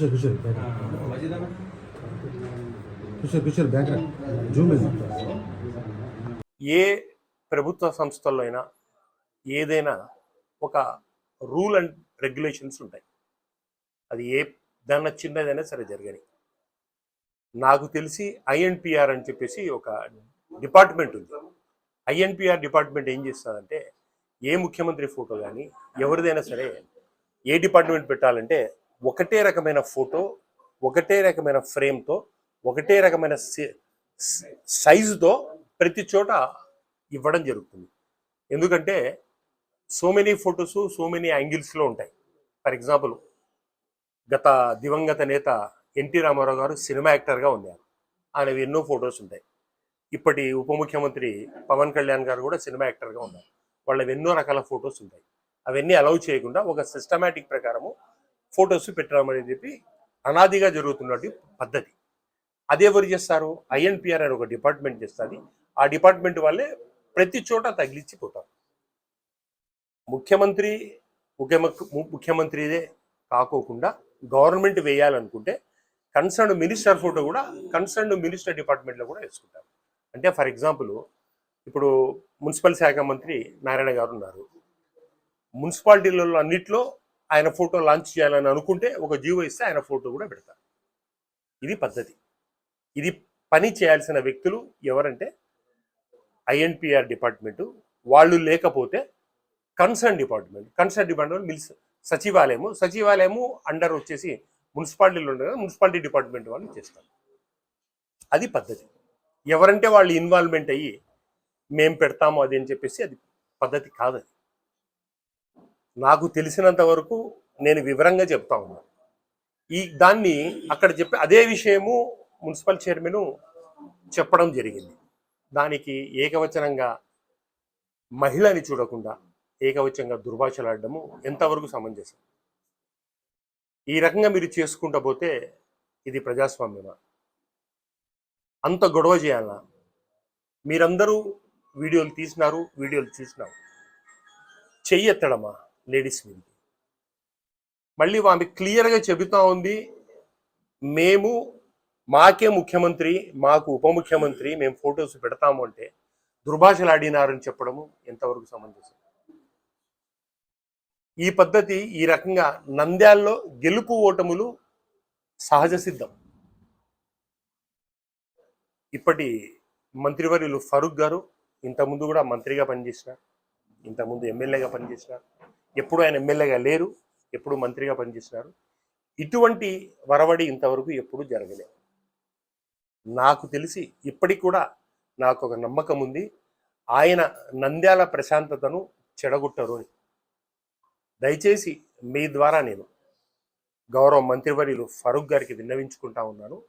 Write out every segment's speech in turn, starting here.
Kishore Kishore back Kishore Kishore back zoom ఏ ప్రభుత్వ సంస్థల్లో అయినా ఏదైనా ఒక రూల్ అండ్ రెగ్యులేషన్స్ ఉంటాయి. అది ఏ దాన్న చిన్నదైనా సరే జరగని. నాకు తెలిసి ఐఎన్పిఆర్ అని చెప్పేసి ఒక డిపార్ట్మెంట్ ఉంది. ఐఎన్పిఆర్ డిపార్ట్మెంట్ ఏం చేస్తుందంటే ఏ ముఖ్యమంత్రి ఫోటో కానీ ఎవరిదైనా సరే ఏ డిపార్ట్మెంట్ పెట్టాలంటే ఒకటే రకమైన ఫోటో ఒకటే రకమైన ఫ్రేమ్తో ఒకటే రకమైన సైజుతో ప్రతి చోట ఇవ్వడం జరుగుతుంది. ఎందుకంటే so many photos so many యాంగిల్స్లో ఉంటాయి. ఫర్ ఎగ్జాంపుల్ గత దివంగత నేత ఎన్టీ రామారావు గారు సినిమా యాక్టర్గా ఉన్నారు. ఆయనవి ఎన్నో ఫొటోస్ ఉంటాయి. ఇప్పటి ఉప ముఖ్యమంత్రి పవన్ కళ్యాణ్ గారు కూడా సినిమా యాక్టర్గా ఉన్నారు. వాళ్ళవి ఎన్నో రకాల ఫొటోస్ ఉంటాయి. అవన్నీ అలౌ చేయకుండా ఒక సిస్టమేటిక్ ప్రకారము ఫొటోస్ పెట్టడం చెప్పి అనాదిగా జరుగుతున్నటువంటి పద్ధతి. అది ఎవరు చేస్తారు? ఐఎన్పిఆర్ అని ఒక డిపార్ట్మెంట్ చేస్తుంది. ఆ డిపార్ట్మెంట్ వాళ్ళే ప్రతి చోట తగిలిచ్చిపోతారు ముఖ్యమంత్రి ముఖ్యమ- ముఖ్యమంత్రిదే కాకోకుండా గవర్నమెంట్ వేయాలనుకుంటే కన్సర్న్ మినిస్టర్ ఫోటో కూడా కన్సర్న్ మినిస్టర్ డిపార్ట్మెంట్లో కూడా వేసుకుంటారు. అంటే ఫర్ ఎగ్జాంపుల్ ఇప్పుడు మున్సిపల్ శాఖ మంత్రి నారాయణ గారు ఉన్నారు. మున్సిపాలిటీలలో అన్నిట్లో ఆయన ఫోటో లాంచ్ చేయాలని అనుకుంటే ఒక జీవో ఇస్తే ఆయన ఫోటో కూడా పెడతారు. ఇది పద్ధతి. ఇది పని చేయాల్సిన వ్యక్తులు ఎవరంటే ఐఎన్పిఆర్ డిపార్ట్మెంటు. వాళ్ళు లేకపోతే concern department. Concern department mills సచివాలయము. సచివాలయము అండర్ వచ్చేసి మున్సిపాలిటీలో ఉండగా మున్సిపాలిటీ డిపార్ట్మెంట్ వాళ్ళు చేస్తారు. అది పద్ధతి. ఎవరంటే వాళ్ళు ఇన్వాల్వ్మెంట్ అయ్యి మేము పెడతాము అది అని చెప్పేసి అది పద్ధతి కాదు నాకు తెలిసినంత వరకు నేను వివరంగా చెప్తా ఉన్నాను ఈ దాన్ని అక్కడ చెప్పి అదే విషయము మున్సిపల్ చైర్మన్ చెప్పడం జరిగింది. దానికి ఏకవచనంగా మహిళని చూడకుండా ఏకవచనంగా దుర్భాషలాడడము ఎంతవరకు సమంజసం? ఈ రకంగా మీరు చేసుకుంటా పోతే ఇది ప్రజాస్వామ్యమా? అంత గొడవ చేయాలా? మీరందరూ వీడియోలు తీసినారు వీడియోలు చూసినారు. చెయ్యెత్తడమా? లేడీస్ మీద మళ్ళీ ఆమె క్లియర్గా చెబుతా ఉంది మేము మాకే ముఖ్యమంత్రి మాకు ఉప ముఖ్యమంత్రి మేము ఫొటోస్ పెడతాము అంటే దుర్భాషలు ఆడినారని చెప్పడము ఎంతవరకు సమంజసం? ఈ పద్ధతి ఈ రకంగా నంద్యాల్లో గెలుపు ఓటములు సహజ సిద్ధం. ఇప్పటి మంత్రివర్యులు ఫరూక్ గారు ఇంతకుముందు కూడా మంత్రిగా పనిచేసినారు ఇంతకుముందు ఎమ్మెల్యేగా పనిచేసినారు. ఎప్పుడు ఆయన ఎమ్మెల్యేగా లేరు ఎప్పుడు మంత్రిగా పనిచేసినారు. ఇటువంటి వరవడి ఇంతవరకు ఎప్పుడు జరగలేదు నాకు తెలిసి ఇప్పటికి కూడా నాకు ఒక నమ్మకం ఉంది. ఆయన నంద్యాల ప్రశాంతతను చెడగొట్టరు. అని దయచేసి మీ ద్వారా నేను గౌరవ మంత్రివర్యులు ఫరూక్ గారికి విన్నవించుకుంటా ఉన్నాను.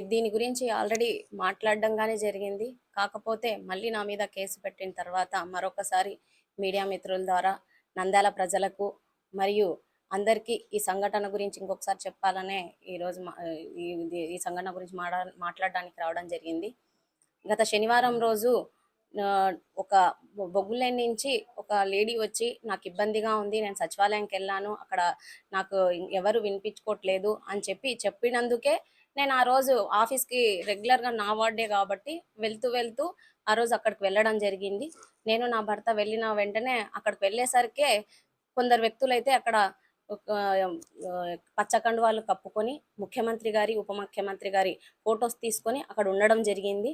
దీని గురించి ఆల్రెడీ మాట్లాడడంగానే జరిగింది. కాకపోతే మళ్ళీ నా మీద కేసు పెట్టిన తర్వాత మరొకసారి మీడియా మిత్రుల ద్వారా నంద్యాల ప్రజలకు మరియు అందరికీ ఈ సంఘటన గురించి ఇంకొకసారి చెప్పాలనే ఈరోజు ఈ సంఘటన గురించి మాట్లా మాట్లాడడానికి రావడం జరిగింది. గత శనివారం రోజు ఒక బొగ్గులేని నుంచి ఒక లేడీ వచ్చి నాకు ఇబ్బందిగా ఉంది నేను సచివాలయంకి వెళ్ళాను అక్కడ నాకు ఎవరు వినిపించుకోవట్లేదు అని చెప్పి చెప్పినందుకే నేను ఆ రోజు ఆఫీస్కి రెగ్యులర్గా నా వార్డే కాబట్టి వెళ్తూ వెళ్తూ ఆ రోజు అక్కడికి వెళ్ళడం జరిగింది. నేను నా భర్త వెళ్ళిన వెంటనే అక్కడికి వెళ్ళేసరికే కొందరు వ్యక్తులైతే అక్కడ ఒక, వాళ్ళు కప్పుకొని ముఖ్యమంత్రి గారి ఉప ముఖ్యమంత్రి గారి ఫొటోస్ తీసుకొని అక్కడ ఉండడం జరిగింది.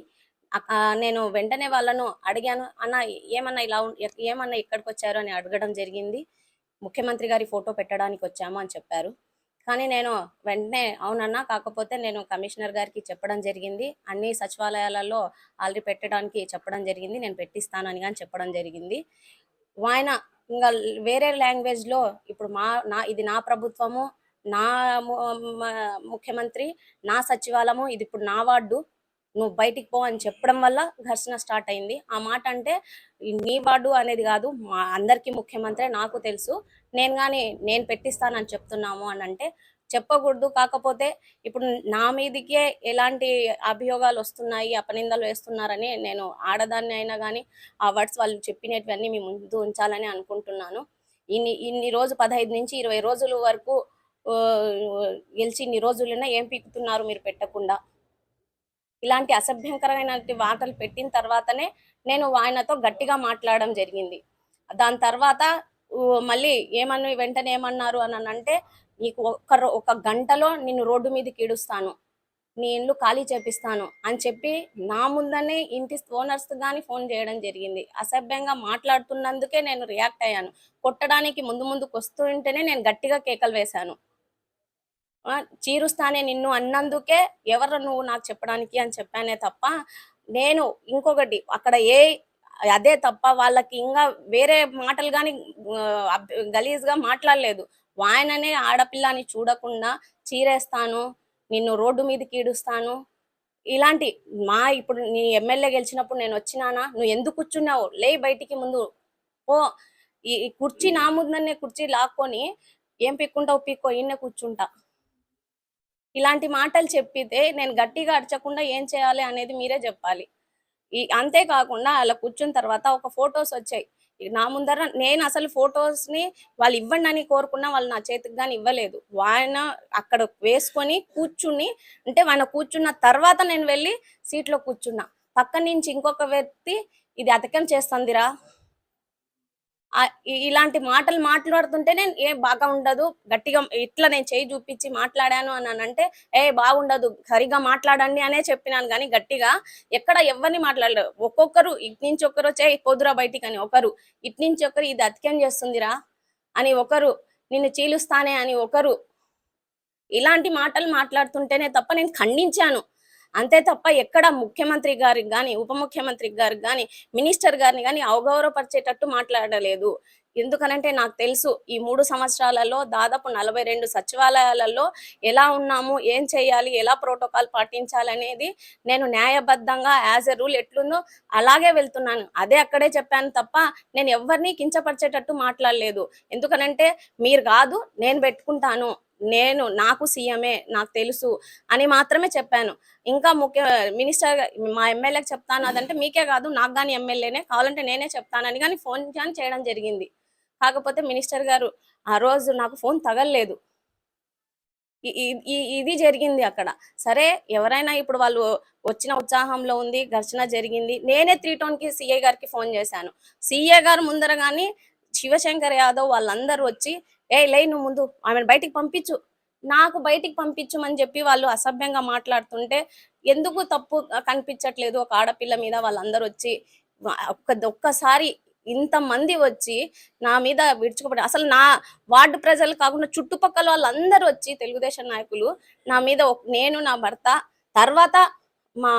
నేను వెంటనే వాళ్ళను అడిగాను అన్న ఏమన్నా ఇలా ఏమన్నా ఇక్కడికి వచ్చారు? అని అడగడం జరిగింది. ముఖ్యమంత్రి గారి ఫోటో పెట్టడానికి వచ్చాము అని చెప్పారు. కానీ నేను వెంటనే అవునన్నా కాకపోతే నేను కమిషనర్ గారికి చెప్పడం జరిగింది. అన్ని సచివాలయాలలో ఆల్రెడీ పెట్టడానికి చెప్పడం జరిగింది. నేను పెట్టిస్తానని కానీ చెప్పడం జరిగింది. ఆయన ఇంకా వేరే లాంగ్వేజ్లో ఇప్పుడు మా నా ఇది నా ప్రభుత్వము నా ముఖ్యమంత్రి నా సచివాలయము ఇది ఇప్పుడు నా వార్డు. నువ్వు బయటికి పో అని చెప్పడం వల్ల ఘర్షణ స్టార్ట్ అయింది. ఆ మాట అంటే నీ వాడు అనేది కాదు మా అందరికీ ముఖ్యమంత్రి నాకు తెలుసు. నేను కానీ నేను పెట్టిస్తానని చెప్తున్నాము అని అంటే చెప్పకూడదు. కాకపోతే ఇప్పుడు నా మీదికే ఎలాంటి అభియోగాలు వస్తున్నాయి అపనిందలు వేస్తున్నారని నేను ఆడదాన్ని అయినా కానీ ఆ వర్డ్స్ వాళ్ళు చెప్పినటువన్నీ మీ ముందు ఉంచాలని అనుకుంటున్నాను. ఇన్ని ఇన్ని రోజు పదహైదు నుంచి ఇరవై రోజుల వరకు గెలిచి ఇన్ని రోజులైనా ఏం పీకుతున్నారు మీరు పెట్టకుండా? ఇలాంటి అసభ్యంకరమైన మాటలు పెట్టిన తర్వాతనే నేను ఆయనతో గట్టిగా మాట్లాడడం జరిగింది. దాని తర్వాత మళ్ళీ ఏమన్నా వెంటనే ఏమన్నారు అని అంటే నీకు ఒక్క ఒక గంటలో నిన్ను రోడ్డు మీదకి ఈడుస్తాను. నీ ఇండ్లు ఖాళీ చేపిస్తాను అని చెప్పి నా ముందనే ఇంటి ఓనర్స్ కానీ ఫోన్ చేయడం జరిగింది. అసభ్యంగా మాట్లాడుతున్నందుకే నేను రియాక్ట్ అయ్యాను. కొట్టడానికి ముందు ముందుకు వస్తుంటేనే నేను గట్టిగా కేకలు వేశాను. చీరుస్తానే నిన్ను అన్నందుకే ఎవరు నువ్వు నాకు చెప్పడానికి అని చెప్పానే తప్ప నేను ఇంకొకటి అక్కడ ఏ అదే తప్ప వాళ్ళకి ఇంకా వేరే మాటలు కానీ గలీజ్గా మాట్లాడలేదు. ఆయననే ఆడపిల్లని చూడకుండా చీరేస్తాను నిన్ను రోడ్డు మీదకి ఈడుస్తాను ఇలాంటి మా ఇప్పుడు నీ ఎమ్మెల్యే గెలిచినప్పుడు నేను వచ్చినానా? నువ్వు ఎందుకు కూర్చున్నావు? లే బయటికి ముందు ఓ ఈ కుర్చీ నా ముందనే కుర్చీ లాక్కొని ఏం పిక్కుంటావు? పిక్కో ఈయన కూర్చుంటా. ఇలాంటి మాటలు చెప్పితే నేను గట్టిగా అరచకుండా ఏం చేయాలి అనేది మీరే చెప్పాలి. ఈ అంతేకాకుండా అలా కూర్చున్న తర్వాత ఒక ఫొటోస్ వచ్చాయి. నా ముందర నేను అసలు ఫొటోస్ని వాళ్ళు ఇవ్వండి అని కోరుకున్నా వాళ్ళు నా చేతికి కానీ ఇవ్వలేదు. ఆయన అక్కడ వేసుకొని కూర్చుని అంటే ఆయన కూర్చున్న తర్వాత నేను వెళ్ళి సీట్లో కూర్చున్నా. పక్క నుంచి ఇంకొక వ్యక్తి ఇది అతకం చేస్తుందిరా. ఇలాంటి మాటలు మాట్లాడుతుంటేనే ఏ బాగా ఉండదు. గట్టిగా ఇట్లా నేను చేయి చూపించి మాట్లాడాను అని అంటే ఏ బాగుండదు. సరిగా మాట్లాడండి అనే చెప్పినాను. కానీ గట్టిగా ఎక్కడ ఎవరిని మాట్లాడలేదు. ఒక్కొక్కరు ఇటు నుంచి ఒకరు వచ్చే పొదురా బయటికి అని ఒకరు ఇటు నుంచి ఒకరు ఇది అతికేం చేస్తుందిరా అని ఒకరు నిన్ను చీలుస్తానే అని ఒకరు ఇలాంటి మాటలు మాట్లాడుతుంటేనే తప్ప నేను ఖండించాను. అంతే తప్ప ఎక్కడ ముఖ్యమంత్రి గారికి కానీ ఉప ముఖ్యమంత్రి గారికి కానీ మినిస్టర్ గారిని కానీ అవగౌరవపరిచేటట్టు మాట్లాడలేదు. ఎందుకనంటే నాకు తెలుసు ఈ మూడు సంవత్సరాలలో దాదాపు నలభై రెండు సచివాలయాలలో ఎలా ఉన్నాము ఏం చేయాలి ఎలా ప్రోటోకాల్ పాటించాలి అనేది నేను న్యాయబద్ధంగా యాజ్ ఎ రూల్ ఎట్లుందో అలాగే వెళ్తున్నాను. అదే అక్కడే చెప్పాను తప్ప నేను ఎవరిని కించపరిచేటట్టు మాట్లాడలేదు. ఎందుకనంటే మీరు కాదు నేను పెట్టుకుంటాను. నేను నాకు సీఎంఏ నాకు తెలుసు అని మాత్రమే చెప్పాను. ఇంకా ముఖ్య మినిస్టర్ మా ఎమ్మెల్యేకి చెప్తాను అదంటే మీకే కాదు నాకు కానీ ఎమ్మెల్యేనే కావాలంటే నేనే చెప్తానని కానీ ఫోన్ కానీ చేయడం జరిగింది. కాకపోతే మినిస్టర్ గారు ఆ రోజు నాకు ఫోన్ తగలలేదు. ఇది జరిగింది అక్కడ. సరే ఎవరైనా ఇప్పుడు వాళ్ళు వచ్చిన ఉత్సాహంలో ఉంది ఘర్షణ జరిగింది. నేనే త్రీ కి సిఐ గారికి ఫోన్ చేశాను. సిఏ గారు ముందర కానీ శివశంకర్ యాదవ్ వాళ్ళందరూ వచ్చి ఏ లే నువ్వు ముందు. ఆమెను బయటికి పంపించు. నాకు బయటికి పంపించమని చెప్పి వాళ్ళు అసభ్యంగా మాట్లాడుతుంటే ఎందుకు తప్పు కనిపించట్లేదు? ఒక ఆడపిల్ల మీద వాళ్ళందరూ వచ్చి ఒక్క ఒక్కసారి ఇంతమంది వచ్చి నా మీద విడుచుకోబడి అసలు నా వార్డు ప్రజలు కాకుండా చుట్టుపక్కల వాళ్ళందరూ వచ్చి తెలుగుదేశం నాయకులు నా మీద నేను నా భర్త తర్వాత మా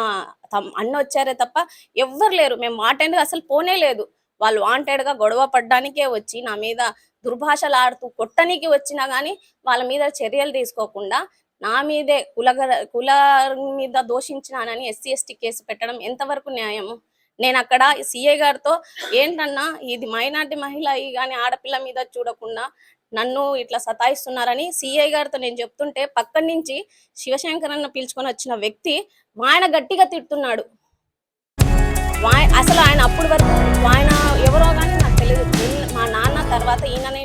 తమ్- అన్న వచ్చారే తప్ప ఎవ్వరు లేరు. మేము వాంటెడ్ అసలు పోనే లేదు. వాళ్ళు వాంటెడ్గా గొడవ పడ్డానికే వచ్చి నా మీద దుర్భాషలు ఆడుతూ కొట్టనికి వచ్చినా కానీ వాళ్ళ మీద చర్యలు తీసుకోకుండా నా మీదే కులగ కుల మీద దోషించినానని ఎస్సీ ఎస్టీ కేసు పెట్టడం ఎంతవరకు న్యాయము? నేను అక్కడ సిఐ గారితో ఏంటన్నా ఇది మైనార్టీ మహిళ అయ్యి కానీ ఆడపిల్ల మీద చూడకుండా నన్ను ఇట్లా సతాయిస్తున్నారని సిఐ గారితో నేను చెప్తుంటే పక్కన నుంచి శివశంకరన్న పిలుచుకొని వచ్చిన వ్యక్తి ఆయన గట్టిగా తిడుతున్నాడు. అసలు ఆయన అప్పుడు వరకు ఆయన ఎవరో కానీ నాకు తెలియదు. మా నాన్న తర్వాత ఈయననే